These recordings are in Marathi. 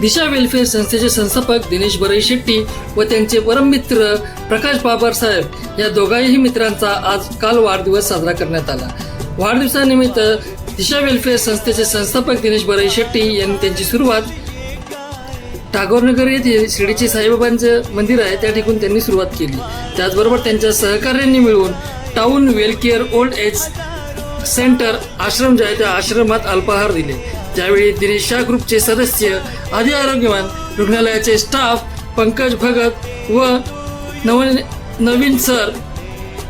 दिशा वेलफेअर संस्थेचे संस्थापक दिनेश बरई शेट्टी व त्यांचे परममित्र प्रकाश बाबर साहेब या दोघाही मित्रांचा आज काल वाढदिवस साजरा करण्यात आला. वाढदिवसानिमित्त दिशा वेलफेअर संस्थेचे संस्थापक दिनेश बरई शेट्टी यांनी त्यांची सुरुवात टागोरनगर येथे शिर्डीचे साईबाबांचं मंदिर आहे त्या ठिकाणी त्यांनी सुरुवात केली. त्याचबरोबर त्यांच्या सहकार्यांनी मिळून town welcare old age centre आश्रम जे आहे त्या आश्रमात अल्पाहार दिले. त्यावेळी दिनेश शाह ग्रुपचे सदस्य आदी आरोग्यवान रुग्णालयाचे स्टाफ पंकज भगत व नव नवीन सर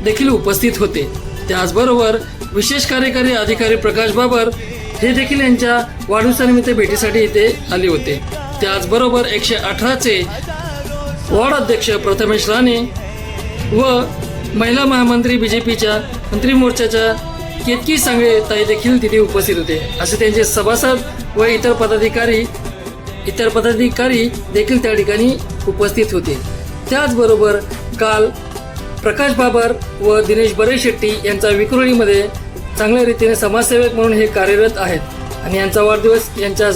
देखील उपस्थित होते. त्याचबरोबर विशेष कार्यकारी अधिकारी प्रकाश बाबर हे देखील यांच्या वाढदिवसानिमित्त भेटीसाठी इथे आले होते. त्याचबरोबर एकशे अठराचे वॉर्ड अध्यक्ष प्रथमेश राणे व महिला महामंत्री बी जे पीच्या मंत्री मोर्चाच्या केतकी सांगळे ताई देखील तिथे उपस्थित होते. असे त्यांचे सभासद व इतर पदाधिकारी इतर पदाधिकारी देखील त्या ठिकाणी उपस्थित होते. त्याचबरोबर काल प्रकाश बाबर व दिनेश बरे शेट्टी यांचा विक्रोळीमध्ये चांगल्या रीतीने समाजसेवक म्हणून हे कार्यरत आहेत. आणि यांचा वाढदिवस यांच्या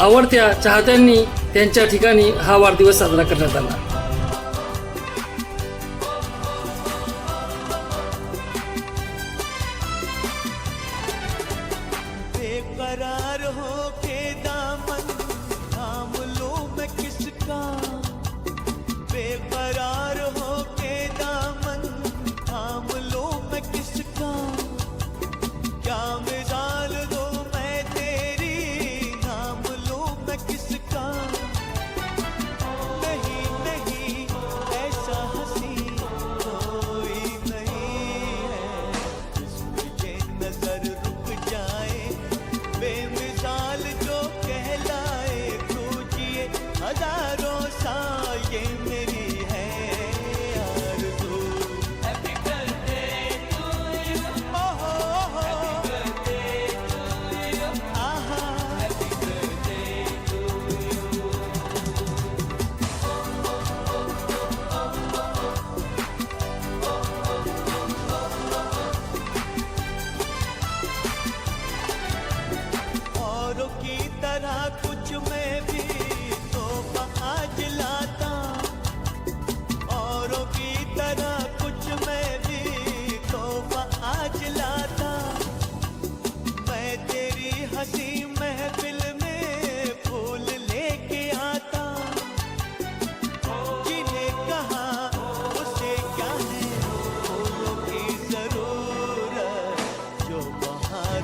आवडत्या चाहत्यांनी त्यांच्या ठिकाणी हा वाढदिवस साजरा करण्यात आला. बेकरार हो के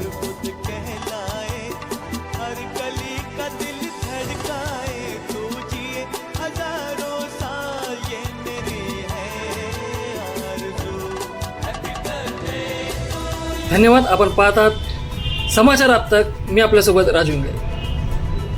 बाहर कहलाए हर का दिल धड़काए तू जिए हजारों साल ये मेरी है धन्यवाद आपण पाहतात समाचार आत्तक मी आपल्यासोबत राजू इंगळे.